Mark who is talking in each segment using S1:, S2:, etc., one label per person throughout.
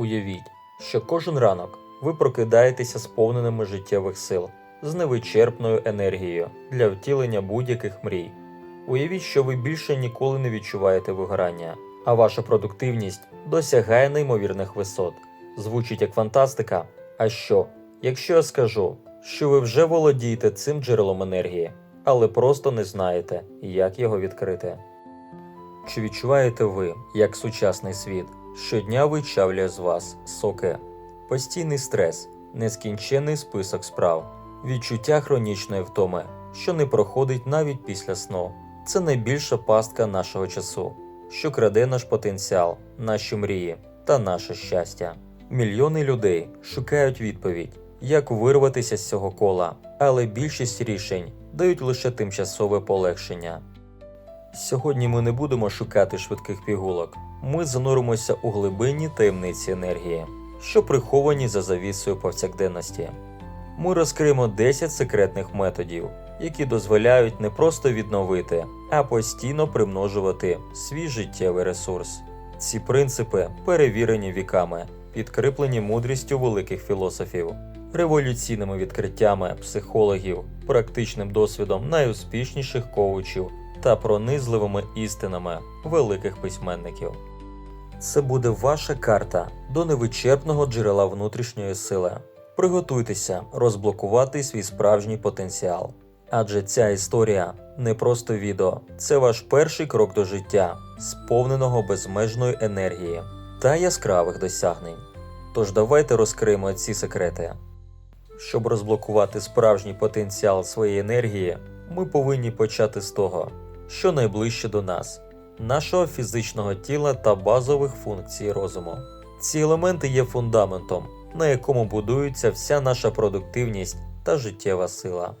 S1: Уявіть, що кожен ранок ви прокидаєтеся сповненими життєвих сил, з невичерпною енергією для втілення будь-яких мрій. Уявіть, що ви більше ніколи не відчуваєте вигорання, а ваша продуктивність досягає неймовірних висот. Звучить як фантастика. А що, якщо я скажу, що ви вже володієте цим джерелом енергії, але просто не знаєте, як його відкрити? Чи відчуваєте ви, як сучасний світ щодня вичавлює з вас соки, постійний стрес, нескінчений список справ, відчуття хронічної втоми, що не проходить навіть після сну? Це найбільша пастка нашого часу, що краде наш потенціал, наші мрії та наше щастя. Мільйони людей шукають відповідь, як вирватися з цього кола, але більшість рішень дають лише тимчасове полегшення. Сьогодні ми не будемо шукати швидких пігулок. Ми зануримося у глибинні таємниці енергії, що приховані за завісою повсякденності. Ми розкриємо 10 секретних методів, які дозволяють не просто відновити, а постійно примножувати свій життєвий ресурс. Ці принципи перевірені віками, підкріплені мудрістю великих філософів, революційними відкриттями психологів, практичним досвідом найуспішніших коучів та пронизливими істинами великих письменників. Це буде ваша карта до невичерпного джерела внутрішньої сили. Приготуйтеся розблокувати свій справжній потенціал. Адже ця історія не просто відео, це ваш перший крок до життя, сповненого безмежної енергії та яскравих досягнень. Тож давайте розкриємо ці секрети. Щоб розблокувати справжній потенціал своєї енергії, ми повинні почати з того, що найближче до нас, нашого фізичного тіла та базових функцій розуму. Ці елементи є фундаментом, на якому будується вся наша продуктивність та життєва сила.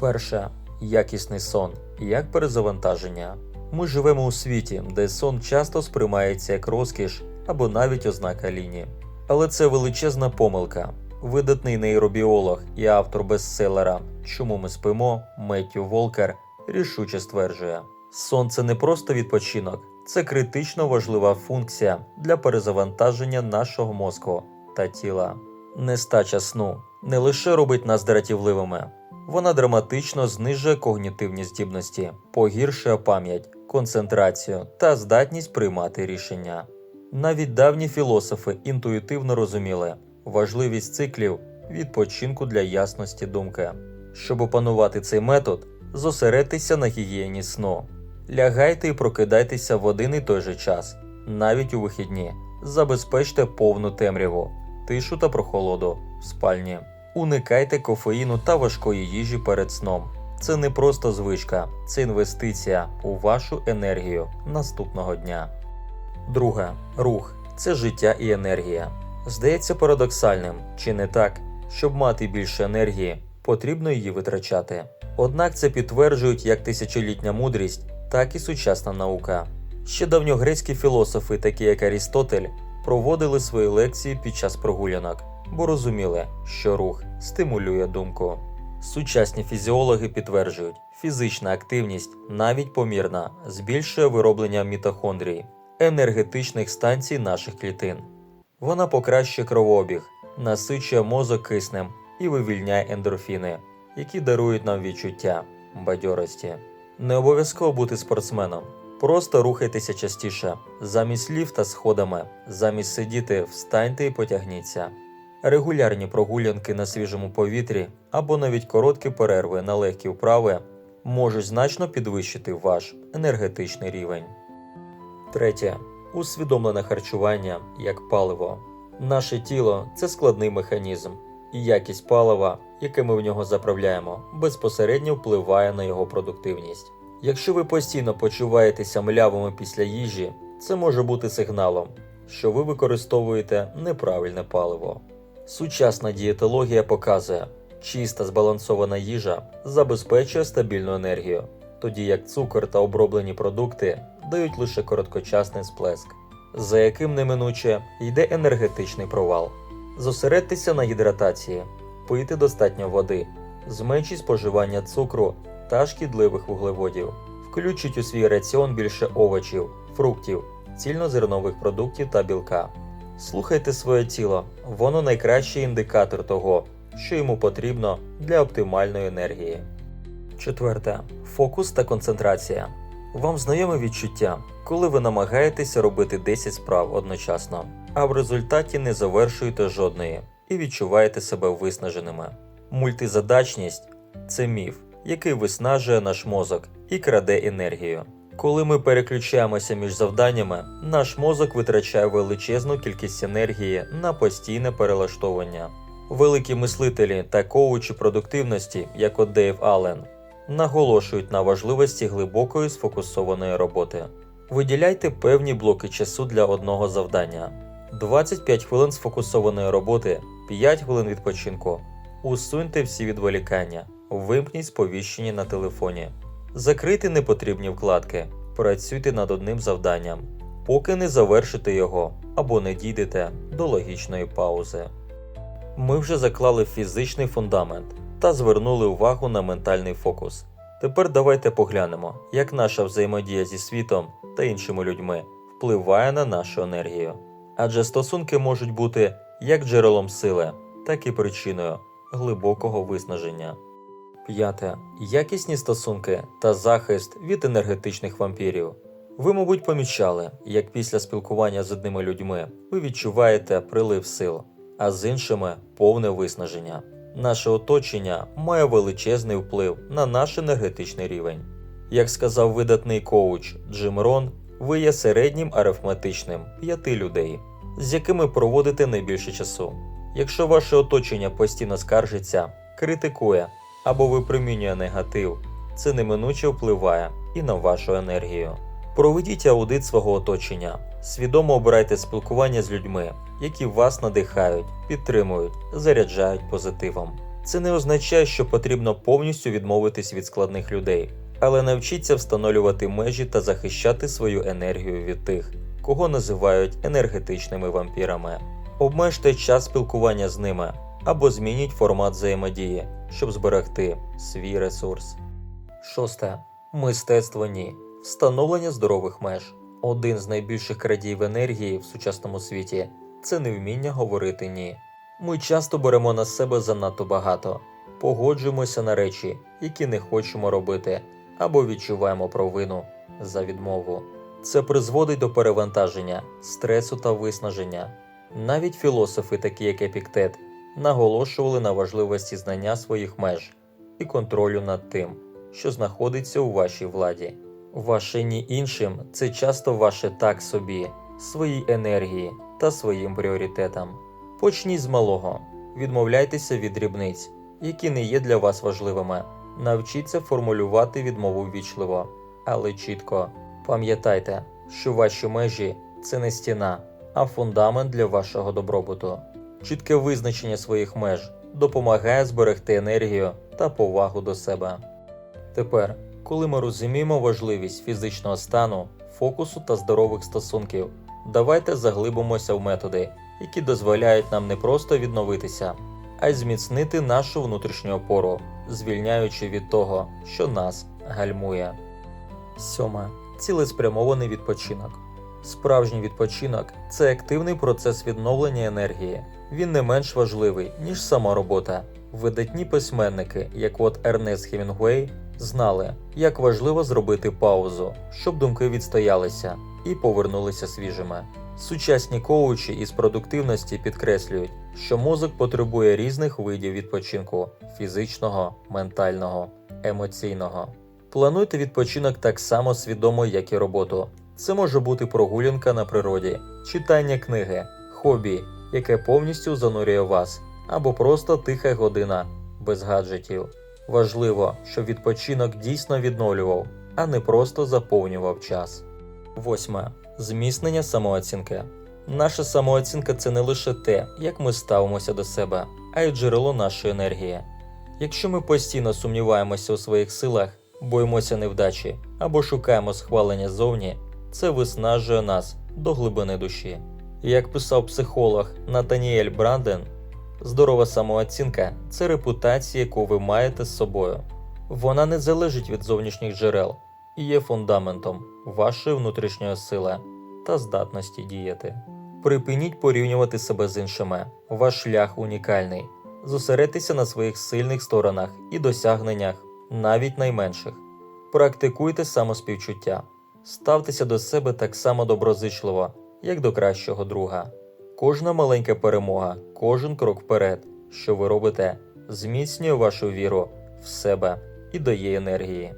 S1: Перше якісний сон як перезавантаження. Ми живемо у світі, де сон часто сприймається як розкіш або навіть ознака лінії. Але це величезна помилка. Видатний нейробіолог і автор бестселера Чому ми спимо Меттю Волкер рішуче стверджує: сон це не просто відпочинок, це критично важлива функція для перезавантаження нашого мозку та тіла. Нестача сну не лише робить нас дратівливими, вона драматично знижує когнітивні здібності, погіршує пам'ять, концентрацію та здатність приймати рішення. Навіть давні філософи інтуїтивно розуміли важливість циклів відпочинку для ясності думки. Щоб опанувати цей метод, зосередьтеся на гігієні сну. Лягайте і прокидайтеся в один і той же час, навіть у вихідні. Забезпечте повну темряву, тишу та прохолоду в спальні. Уникайте кофеїну та важкої їжі перед сном. Це не просто звичка, це інвестиція у вашу енергію наступного дня. Друге рух це життя і енергія. Здається парадоксальним, чи не так, щоб мати більше енергії, потрібно її витрачати. Однак це підтверджують як тисячолітня мудрість, так і сучасна наука. Ще давньогрецькі філософи, такі як Арістотель, проводили свої лекції під час прогулянок, бо розуміли, що рух стимулює думку. Сучасні фізіологи підтверджують, фізична активність, навіть помірна, збільшує вироблення мітохондрій, енергетичних станцій наших клітин. Вона покращує кровообіг, насичує мозок киснем і вивільняє ендорфіни, які дарують нам відчуття бадьорості. Не обов'язково бути спортсменом, просто рухайтеся частіше, замість ліфта сходами, замість сидіти, встаньте і потягніться. Регулярні прогулянки на свіжому повітрі або навіть короткі перерви на легкі вправи можуть значно підвищити ваш енергетичний рівень. Третє. Усвідомлене харчування як паливо. Наше тіло це складний механізм, і якість палива, яке ми в нього заправляємо, безпосередньо впливає на його продуктивність. Якщо ви постійно почуваєтеся млявими після їжі, це може бути сигналом, що ви використовуєте неправильне паливо. Сучасна дієтологія показує, чиста збалансована їжа забезпечує стабільну енергію, тоді як цукор та оброблені продукти дають лише короткочасний сплеск, за яким неминуче йде енергетичний провал. Зосередьтеся на гідратації, пийте достатньо води, зменшіть споживання цукру та шкідливих вуглеводів, включіть у свій раціон більше овочів, фруктів, цільнозернових продуктів та білка. Слухайте своє тіло, воно найкращий індикатор того, що йому потрібно для оптимальної енергії. Четверте. Фокус та концентрація. Вам знайоме відчуття, коли ви намагаєтеся робити 10 справ одночасно, а в результаті не завершуєте жодної і відчуваєте себе виснаженими. Мультизадачність це міф, який виснажує наш мозок і краде енергію. Коли ми переключаємося між завданнями, наш мозок витрачає величезну кількість енергії на постійне перелаштовування. Великі мислителі та коучі продуктивності, як от Дейв Аллен, наголошують на важливості глибокої сфокусованої роботи. Виділяйте певні блоки часу для одного завдання: 25 хвилин сфокусованої роботи, 5 хвилин відпочинку. Усуньте всі відволікання, вимкніть сповіщення на телефоні. Закрийте непотрібні вкладки, працюйте над одним завданням, поки не завершите його або не дійдете до логічної паузи. Ми вже заклали фізичний фундамент та звернули увагу на ментальний фокус. Тепер давайте поглянемо, як наша взаємодія зі світом та іншими людьми впливає на нашу енергію. Адже стосунки можуть бути як джерелом сили, так і причиною глибокого виснаження. П'яте. Якісні стосунки та захист від енергетичних вампірів. Ви, мабуть, помічали, як після спілкування з одними людьми ви відчуваєте прилив сил, а з іншими повне виснаження. Наше оточення має величезний вплив на наш енергетичний рівень. Як сказав видатний коуч Джим Рон, ви є середнім арифметичним п'яти людей, з якими проводите найбільше часу. Якщо ваше оточення постійно скаржиться, критикує або випромінює негатив, це неминуче впливає і на вашу енергію. Проведіть аудит свого оточення, свідомо обирайте спілкування з людьми, які вас надихають, підтримують, заряджають позитивом. Це не означає, що потрібно повністю відмовитись від складних людей, але навчіться встановлювати межі та захищати свою енергію від тих, кого називають енергетичними вампірами. Обмежте час спілкування з ними або змініть формат взаємодії, щоб зберегти свій ресурс. Шосте. Мистецтво ні. Встановлення здорових меж. Один з найбільших крадіїв енергії в сучасному світі це невміння говорити ні. Ми часто беремо на себе занадто багато, погоджуємося на речі, які не хочемо робити, або відчуваємо провину за відмову. Це призводить до перевантаження, стресу та виснаження. Навіть філософи, такі як Епіктет, наголошували на важливості знання своїх меж і контролю над тим, що знаходиться у вашій владі. Ваше ні іншим це часто ваше так собі, своїй енергії та своїм пріоритетам. Почніть з малого, відмовляйтеся від дрібниць, які не є для вас важливими. Навчіться формулювати відмову ввічливо, але чітко. Пам'ятайте, що ваші межі це не стіна, а фундамент для вашого добробуту. Чітке визначення своїх меж допомагає зберегти енергію та повагу до себе. Тепер, коли ми розуміємо важливість фізичного стану, фокусу та здорових стосунків, давайте заглибимося в методи, які дозволяють нам не просто відновитися, а й зміцнити нашу внутрішню опору, звільняючи від того, що нас гальмує. Сьоме. Цілеспрямований відпочинок. Справжній відпочинок це активний процес відновлення енергії. Він не менш важливий, ніж сама робота. Видатні письменники, як от Ернест Хемінгуей, знали, як важливо зробити паузу, щоб думки відстоялися і повернулися свіжими. Сучасні коучі із продуктивності підкреслюють, що мозок потребує різних видів відпочинку фізичного, ментального, емоційного. Плануйте відпочинок так само свідомо, як і роботу. Це може бути прогулянка на природі, читання книги, хобі, яке повністю занурює вас, або просто тиха година без гаджетів. Важливо, щоб відпочинок дійсно відновлював, а не просто заповнював час. Восьме. Зміцнення самооцінки. Наша самооцінка це не лише те, як ми ставимося до себе, а й джерело нашої енергії. Якщо ми постійно сумніваємося у своїх силах, боїмося невдачі або шукаємо схвалення зовні, це виснажує нас до глибини душі. Як писав психолог Натаніель Бранден, здорова самооцінка це репутація, яку ви маєте з собою. Вона не залежить від зовнішніх джерел і є фундаментом вашої внутрішньої сили та здатності діяти. Припиніть порівнювати себе з іншими. Ваш шлях унікальний. Зосередьтеся на своїх сильних сторонах і досягненнях, навіть найменших. Практикуйте самоспівчуття. Ставтеся до себе так само доброзичливо, як до кращого друга. Кожна маленька перемога, кожен крок вперед, що ви робите, зміцнює вашу віру в себе і дає енергії.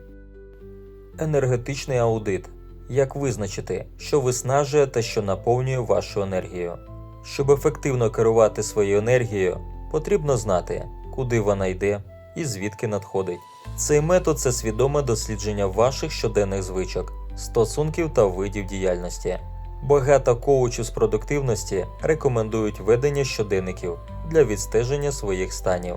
S1: Енергетичний аудит. Як визначити, що виснажує та що наповнює вашу енергію? Щоб ефективно керувати своєю енергією, потрібно знати, куди вона йде і звідки надходить. Цей метод це свідоме дослідження ваших щоденних звичок, стосунків та видів діяльності. Багато коучів з продуктивності рекомендують ведення щоденників для відстеження своїх станів.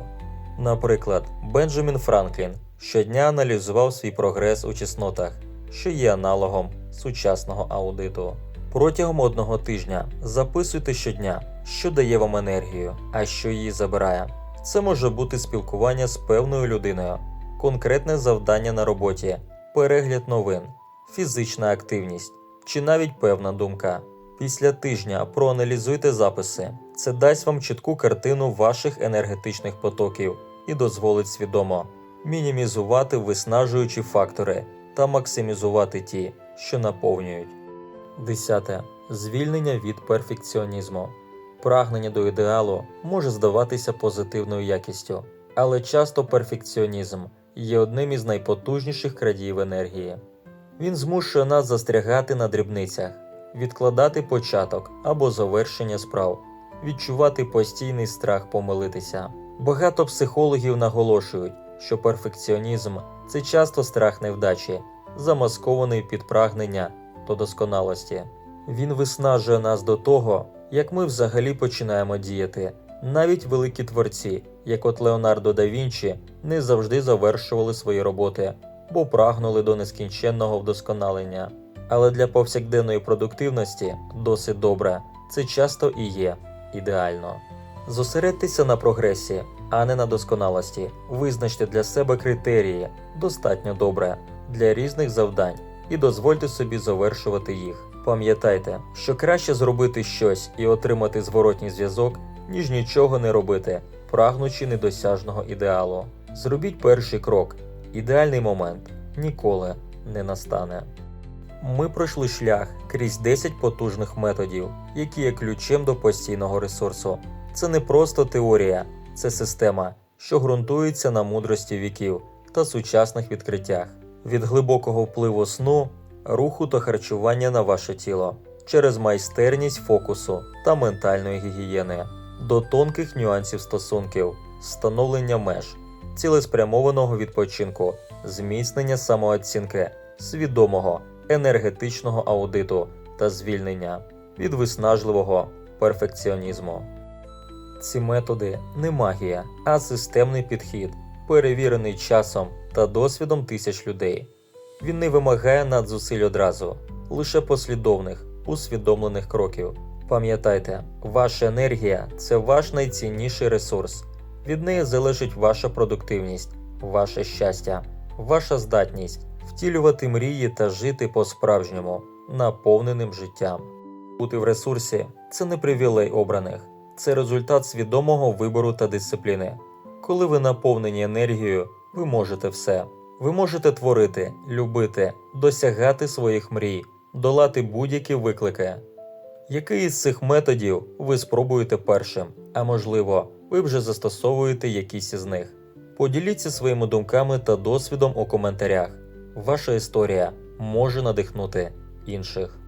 S1: Наприклад, Бенджамін Франклін щодня аналізував свій прогрес у чеснотах, що є аналогом сучасного аудиту. Протягом одного тижня записуйте щодня, що дає вам енергію, а що її забирає. Це може бути спілкування з певною людиною, конкретне завдання на роботі, перегляд новин, фізична активність чи навіть певна думка. Після тижня проаналізуйте записи. Це дасть вам чітку картину ваших енергетичних потоків і дозволить свідомо мінімізувати виснажуючі фактори та максимізувати ті, що наповнюють. 10. Звільнення від перфекціонізму. Прагнення до ідеалу може здаватися позитивною якістю, але часто перфекціонізм є одним із найпотужніших крадіїв енергії. Він змушує нас застрягати на дрібницях, відкладати початок або завершення справ, відчувати постійний страх помилитися. Багато психологів наголошують, що перфекціонізм це часто страх невдачі, замаскований під прагнення до досконалості. Він виснажує нас до того, як ми взагалі починаємо діяти. Навіть великі творці, як от Леонардо да Вінчі, не завжди завершували свої роботи, бо прагнули до нескінченного вдосконалення. Але для повсякденної продуктивності досить добре, це часто і є ідеально. Зосередьтеся на прогресі, а не на досконалості. Визначте для себе критерії достатньо добре для різних завдань і дозвольте собі завершувати їх. Пам'ятайте, що краще зробити щось і отримати зворотній зв'язок, ніж нічого не робити, прагнучи недосяжного ідеалу. Зробіть перший крок. Ідеальний момент ніколи не настане. Ми пройшли шлях крізь 10 потужних методів, які є ключем до постійного ресурсу. Це не просто теорія, це система, що ґрунтується на мудрості віків та сучасних відкриттях, від глибокого впливу сну, руху та харчування на ваше тіло, через майстерність фокусу та ментальної гігієни, до тонких нюансів стосунків, встановлення меж, цілеспрямованого відпочинку, зміцнення самооцінки, свідомого енергетичного аудиту та звільнення від виснажливого перфекціонізму. Ці методи не магія, а системний підхід, перевірений часом та досвідом тисяч людей. Він не вимагає надзусиль одразу, лише послідовних, усвідомлених кроків. Пам'ятайте, ваша енергія це ваш найцінніший ресурс. Від неї залежить ваша продуктивність, ваше щастя, ваша здатність втілювати мрії та жити по-справжньому, наповненим життям. Бути в ресурсі це не привілей обраних, це результат свідомого вибору та дисципліни. Коли ви наповнені енергією, ви можете все. Ви можете творити, любити, досягати своїх мрій, долати будь-які виклики. Який із цих методів ви спробуєте першим, а можливо, ви вже застосовуєте якісь із них? Поділіться своїми думками та досвідом у коментарях. Ваша історія може надихнути інших.